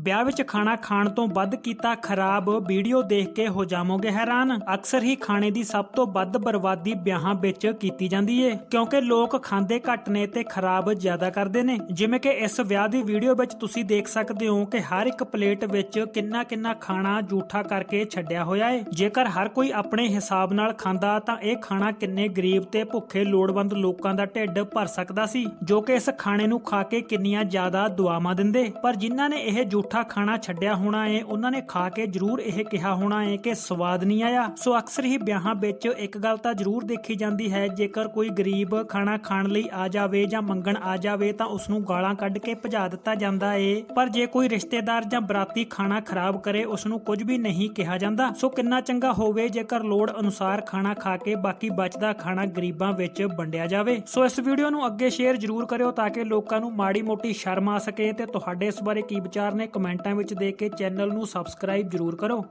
ਵਿਆਹ ਵਿੱਚ ਖਾਣਾ ਖਾਣ ਤੋਂ ਵੱਧ ਕੀਤਾ ਖਰਾਬ, ਵੀਡੀਓ ਦੇਖ ਕੇ ਹੋ ਜਾਵੋਗੇ ਹੈਰਾਨ। ਅਕਸਰ ਹੀ ਖਾਣੇ ਦੀ ਸਭ ਤੋਂ ਵੱਧ ਬਰਬਾਦੀ ਵਿਆਹਾਂ ਵਿੱਚ ਕੀਤੀ ਜਾਂਦੀ ਏ, ਕਿਉਂਕਿ ਲੋਕ ਖਾਂਦੇ ਘੱਟ ਨੇ ਤੇ ਖਰਾਬ ਜ਼ਿਆਦਾ ਕਰਦੇ ਨੇ। ਜਿਵੇਂ ਕਿ ਇਸ ਵਿਆਹ ਦੀ ਵੀਡੀਓ ਵਿੱਚ ਤੁਸੀਂ ਦੇਖ ਸਕਦੇ ਹੋ ਕਿ ਹਰ ਇੱਕ ਪਲੇਟ ਵਿੱਚ ਕਿੰਨਾ ਕਿੰਨਾ ਖਾਣਾ ਜੂਠਾ ਕਰਕੇ ਛੱਡਿਆ ਹੋਇਆ ਏ। ਜੇਕਰ ਹਰ ਕੋਈ ਆਪਣੇ ਹਿਸਾਬ ਨਾਲ ਖਾਂਦਾ ਤਾਂ ਇਹ ਖਾਣਾ ਕਿੰਨੇ ਗਰੀਬ ਤੇ ਭੁੱਖੇ ਲੋੜਵੰਦ ਲੋਕਾਂ ਦਾ ਢਿੱਡ ਭਰ ਸਕਦਾ ਸੀ, ਜੋ ਕਿ ਇਸ ਖਾਣੇ ਨੂੰ ਖਾ ਕੇ ਕਿੰਨੀਆਂ ਜ਼ਿਆਦਾ ਦੁਆਵਾਂ ਦਿੰਦੇ। ਪਰ ਜਿਨ੍ਹਾਂ ਨੇ ਇਹ ਜੂਠਾ ਖਾਣਾ ਛੱਡਿਆ ਹੋਣਾ ਏ। ਉਹਨਾਂ ਨੇ ਖਾ ਕੇ ਜ਼ਰੂਰ ਇਹ ਕਿਹਾ ਹੋਣਾ ਏ ਕਿ ਸਵਾਦ ਨਹੀਂ ਆਇਆ। ਸੋ ਅਕਸਰ ਹੀ ਵਿਆਹਾਂ ਵਿੱਚ ਇੱਕ ਗੱਲ ਤਾਂ ਜ਼ਰੂਰ ਦੇਖੀ ਜਾਂਦੀ ਹੈ, ਜੇਕਰ ਕੋਈ ਗਰੀਬ ਖਾਣਾ ਖਾਣ ਲਈ ਆ ਜਾਵੇ ਜਾਂ ਮੰਗਣ ਆ ਜਾਵੇ ਤਾਂ ਉਸ ਨੂੰ ਗਾਲਾਂ ਕੱਢ ਕੇ ਭਜਾ ਦਿੱਤਾ ਜਾਂਦਾ ਏ। ਪਰ ਜੇ ਕੋਈ ਰਿਸ਼ਤੇਦਾਰ ਜਾਂ ਬਰਾਤੀ ਖਾਣਾ ਖਰਾਬ ਕਰੇ ਉਸ ਨੂੰ ਕੁਝ ਵੀ ਨਹੀਂ ਕਿਹਾ ਜਾਂਦਾ। ਸੋ ਕਿੰਨਾ ਚੰਗਾ ਹੋਵੇ ਜੇਕਰ ਲੋੜ ਅਨੁਸਾਰ ਖਾਣਾ ਖਾ ਕੇ ਬਾਕੀ ਬਚਦਾ ਖਾਣਾ ਗਰੀਬਾਂ ਵਿੱਚ ਵੰਡਿਆ ਜਾਵੇ। ਸੋ ਇਸ ਵੀਡੀਓ ਨੂੰ ਅੱਗੇ ਸ਼ੇਅਰ ਜ਼ਰੂਰ ਕਰਿਓ ਤਾਂ ਕਿ ਲੋਕਾਂ ਨੂੰ ਮਾੜੀ ਮੋਟੀ ਸ਼ਰਮ ਆ ਸਕੇ ਤੇ ਤੁਹਾਡੇ ਇਸ ਬਾਰੇ ਕੀ ਵਿਚਾਰ ਨੇ ਕਮੈਂਟਾਂ ਵਿੱਚ ਦੇ ਕੇ ਚੈਨਲ ਨੂੰ ਸਬਸਕ੍ਰਾਈਬ ਜ਼ਰੂਰ ਕਰੋ।